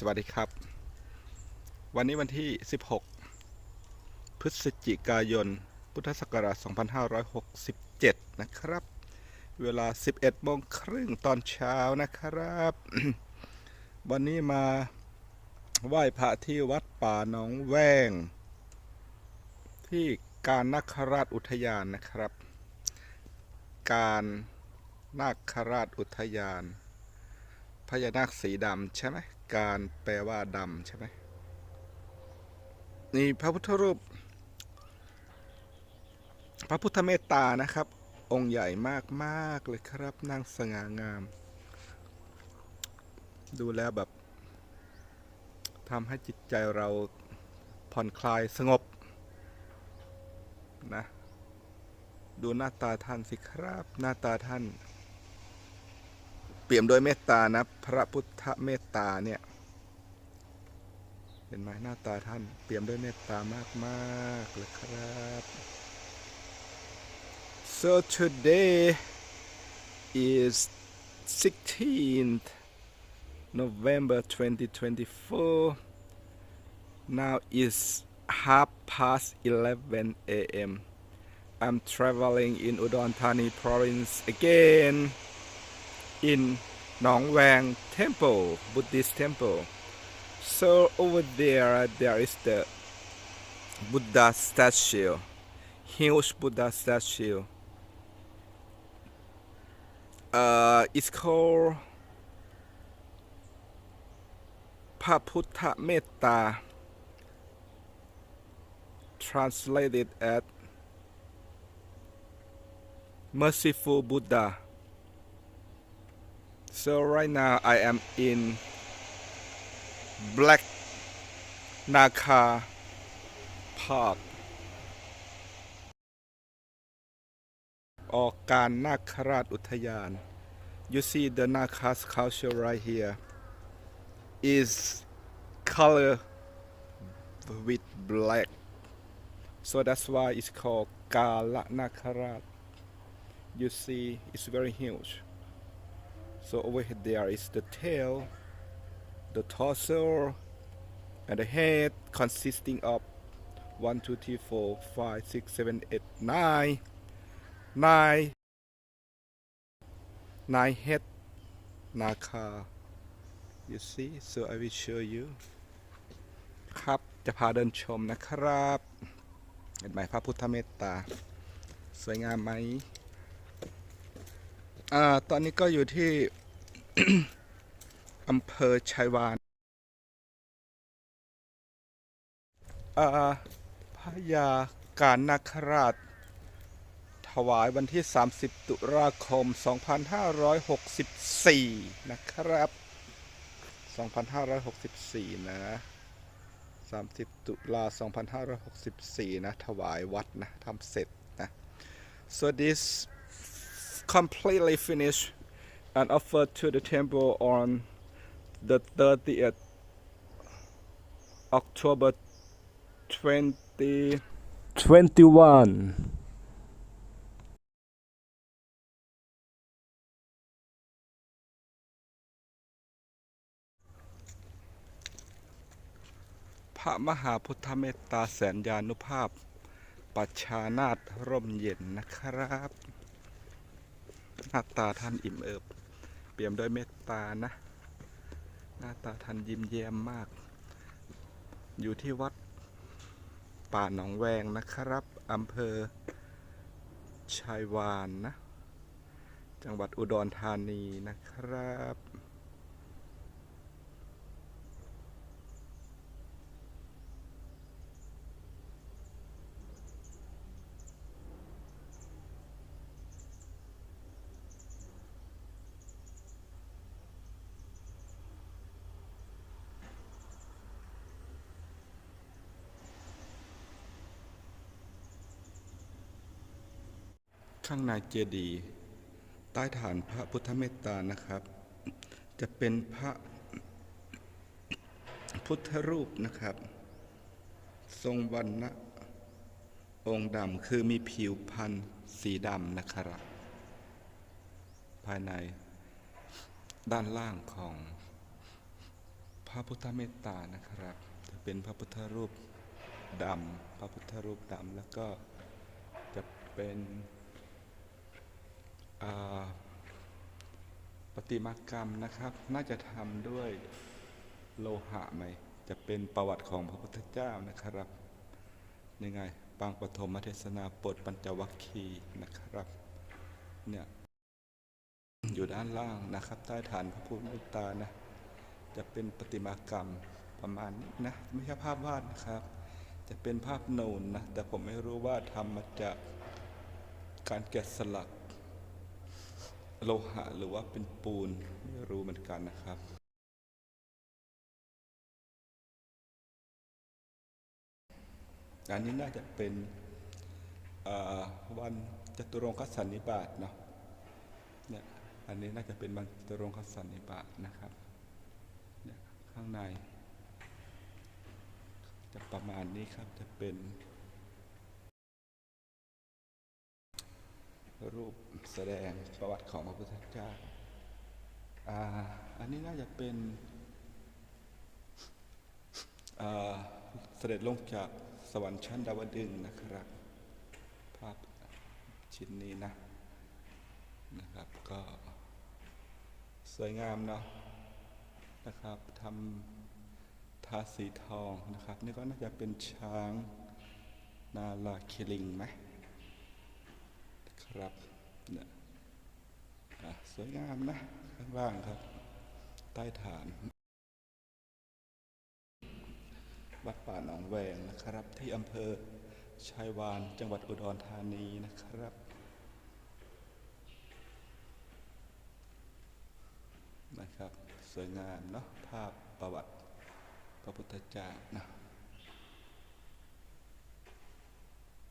สวัสดีครับ วันนี้วันที่ 16 พฤศจิกายน พุทธศักราช 2567 นะครับ เวลา 11โมงครึ่งตอนเช้านะครับ วันนี้มาไหว้พระที่วัดป่าหนองแวง ที่การนาคราชอุทยานนะครับ การนาคราชอุทยาน พญานาคสีดำใช่ไหมการแปลว่าดำใช่ไหมนี่พระพุทธรูป พระพุทธเมตตานะครับ องค์ใหญ่มากๆเลยครับนางสง่างาม ดูแล้วแบบทำให้จิตใจเราผ่อนคลายสงบนะ ดูหน้าตาท่านสิครับ หน้าตาท่าน เปี่ยมด้วยเมตตานะ พระพุทธเมตตาเนี่ยเห็นไหมหน้าตาท่าน เปี่ยมด้วยเมตตามากๆเลยครับ so today is 16th November 2024 now is half past 11 a.m. I'm traveling in Udon Thani province again in Nong Wang Temple, Buddhist Temple. So over there, there is the Buddha statue, huge Buddha statue. Uh, it's called Paputta Metta, translated at Merciful Buddha. So right now I am in Black Naka Park or Kan Nakarat You see the Naka sculpture right here is color with black. So that's why it's called Kala Nakarat. You see, it's very huge. So over here there is the tail, the torso, and the head consisting of 1, 2, 3, 4, 5, 6, 7, 8, 9, 9, 9 head Naka. You see? So I will show you. ครับ จะพาเดินชมนะครับ เห็นไหมพระพุทธเมตตา สวยงามไหม อ่าตอนนี้ก็อยู่ที่ อำเภอชัยวานอ่าพระยาการนาคราช ถวายวันที่ 30 ตุลาคม 2564 นะครับ 2564 นะ 30 ตุลา 2564 นะ ถวายวัดนะทำเสร็จนะ so this completely finished and offered to the temple on the 30th October 2021. "พระมหาพุทธเมตตาแสนยานุภาพ ปัจชานาถร่มเย็นนะครับ หน้าตาท่านอิ่มเอิบ เปี่ยมด้วยเมตตานะ หน้าตาท่านยิ้มแย้มมาก อยู่ที่วัดป่าหนองแวงนะครับอำเภอชัยวานนะ จังหวัดอุดรธานีนะครับ ข้างในเจดีย์ใต้ฐานพระพุทธเมตตานะครับ จะเป็นพระพุทธรูปนะครับ ทรงวันนะองค์ดำคือมีผิวพันธ์สีดำนะครับ ภายในด้านล่างของพระพุทธเมตตานะครับ จะเป็นพระพุทธรูปดำพระพุทธรูปดำแล้วก็จะเป็น ประติมากรรมนะครับ น่าจะทำด้วยโลหะไหม จะเป็นประวัติของพระพุทธเจ้านะครับ ยังไงปางปฐมเทศนาบทปัญจวัคคีย์นะครับ เนี่ย อยู่ด้านล่างนะครับ ใต้ฐานพระพุทธตานะ จะเป็นประติมากรรมประมาณนี้นะ ไม่ใช่ภาพวาดนะครับ จะเป็นภาพนูนนะ แต่ผมไม่รู้ว่าทำมาจากการแกะสลัก โลหะหรือว่าเป็นปูนไม่รู้เหมือนกันนะครับอันนี้น่าจะเป็นวันจตุรงคสันนิบาตเนาะเนี่ยอันนี้น่าจะเป็นวันจตุรงคสันนิบาตนะครับเนี่ยข้างใน จะประมาณนี้ครับจะเป็น รูปแสดงประวัติของพระพุทธเจ้าอ่าอันนี้น่าจะเป็นเสด็จลงจากสวรรค์ชั้นดาวดึงนะครับ ภาพชิ้นนี้นะนะครับก็สวยงามเนาะนะครับทำทาสีทองนะครับ นี่ก็น่าจะเป็นช้างนาลาคิลิงไหม ครับเนี่ยสวยงามนะข้างล่างครับ ใต้ฐานวัดป่าหนองแวงนะครับ ที่อำเภอชัยวานจังหวัดอุดรธานีนะครับนะครับสวยงามเนาะภาพประวัติพระพุทธเจ้านะ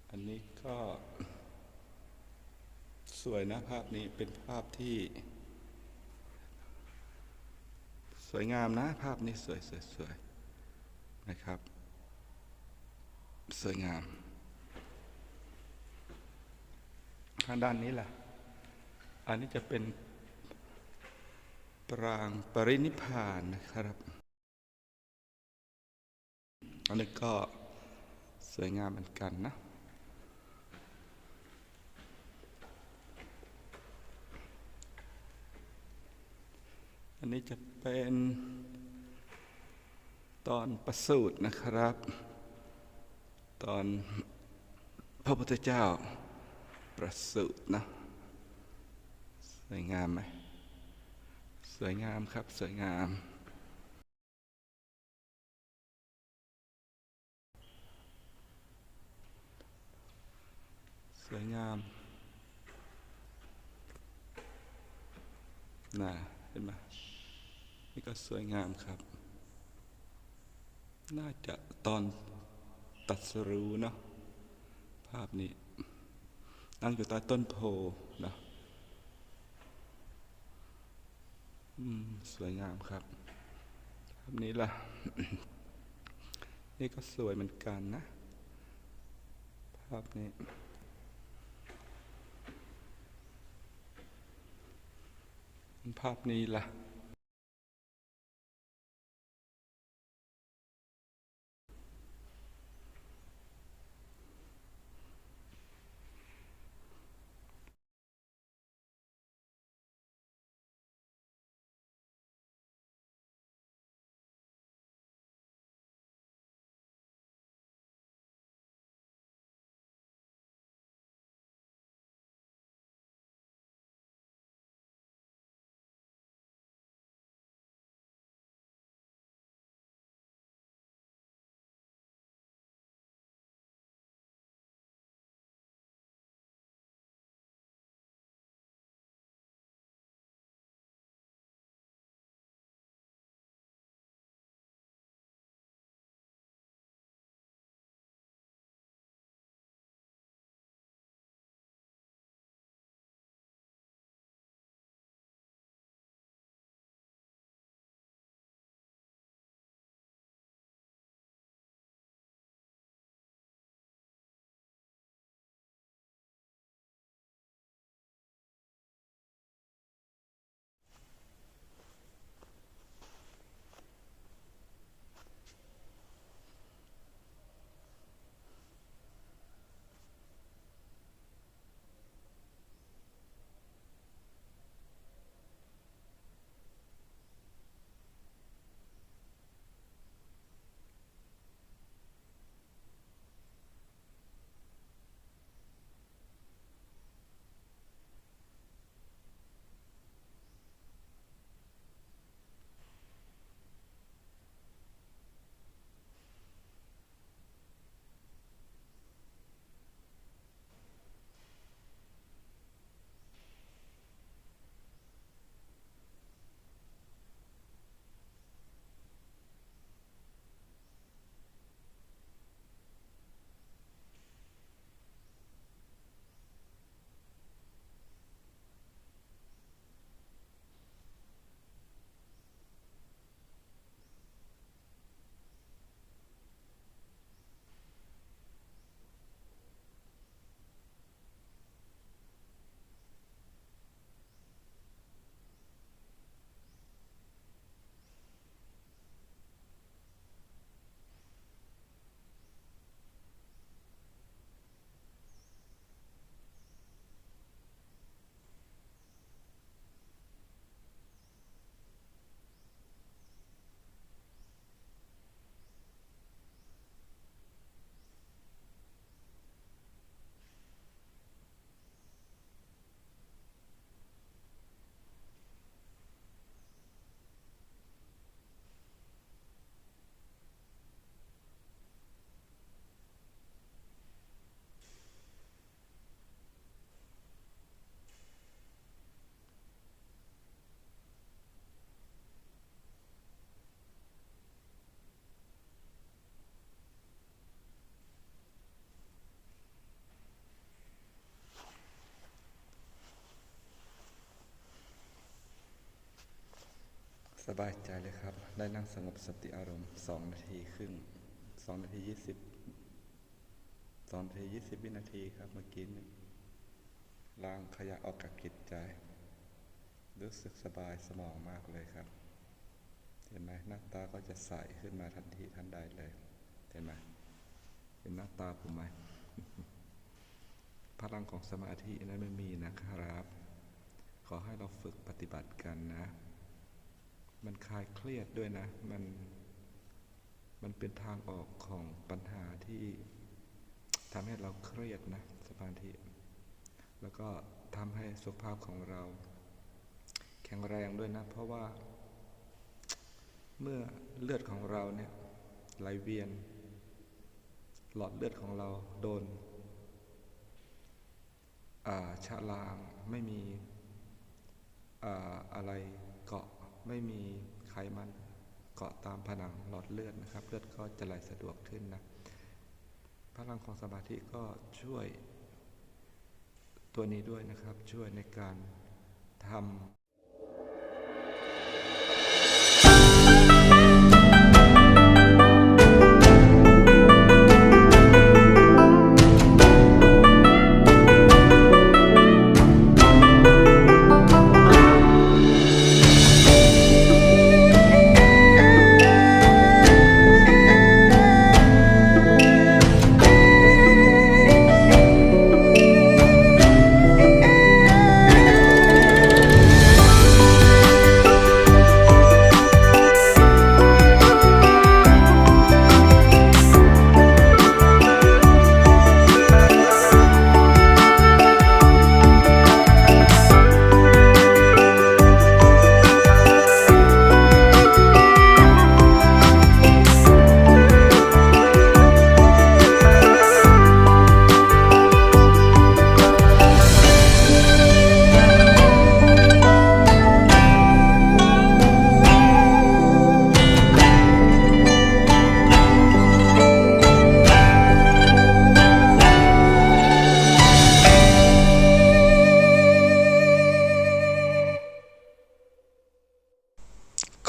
อันนี้ก็ สวยนะภาพนี้เป็นภาพที่ สวยงามนะ ภาพนี้สวยสวยสวยนะครับ สวยงาม ทางด้านนี้ล่ะ อันนี้จะเป็นปรางปรินิพพานนะครับ อันนี้ก็สวยงามเหมือนกันนะ นนี้จะเป็นตอนประสูตรนะครับ ตอนพระพุทธเจ้าประสูตรนะสวยงามไหมสวยงามครับสวยงาม สวยงามน่ะเห็นไหม นี่ก็สวยงามครับ น่าจะตอนตัดสรู้เนาะภาพนี้ นั่งอยู่ใต้ต้นโพเนาะอืมสวยงามครับ ภาพนี้ล่ะ นี่ก็สวยเหมือนกันนะ ภาพนี้ภาพนี้ล่ะ สบายใจเลยครับ ได้นั่งสงบสติอารมณ์สองนาทีครึ่งสองนาทียี่สิบสองนาทียี่สิบวินาทีครับเมื่อกี้นี้ล้างขยะออกจากจิตใจ รู้สึกสบายสมองมากเลยครับ เห็นไหมหน้าตาก็จะใสขึ้นมาทันทีทันใดเลย เห็นไหมเห็นหน้าตาผมไหมพลังของสมาธินั้นไม่มีนะครับ ขอให้เราฝึกปฏิบัติกันนะ มันคลายเครียดด้วยนะ มัน มันเป็นทางออกของปัญหาที่ทำให้เราเครียดนะสมาธิ แล้วก็ทำให้สุขภาพของเรา แข็งแรงด้วยนะ เพราะว่า เมื่อเลือดของเราเนี่ยไหลเวียน หลอดเลือดของเราโดนชะลางไม่มีออะไรเกาะ ไม่มีไขมันเกาะตามผนังหลอดเลือดนะครับ เลือดก็จะไหลสะดวกขึ้นนะพลังของสมาธิก็ช่วยตัวนี้ด้วยนะครับ ช่วยในการทำ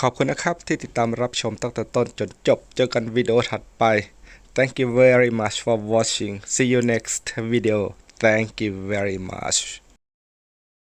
อบคุณนะครับที่ติดตามรับชมตั้งแต่ต้นจนจบ เจอกันวิดีโอถัดไป Thank you very much for watching See you next video Thank you very much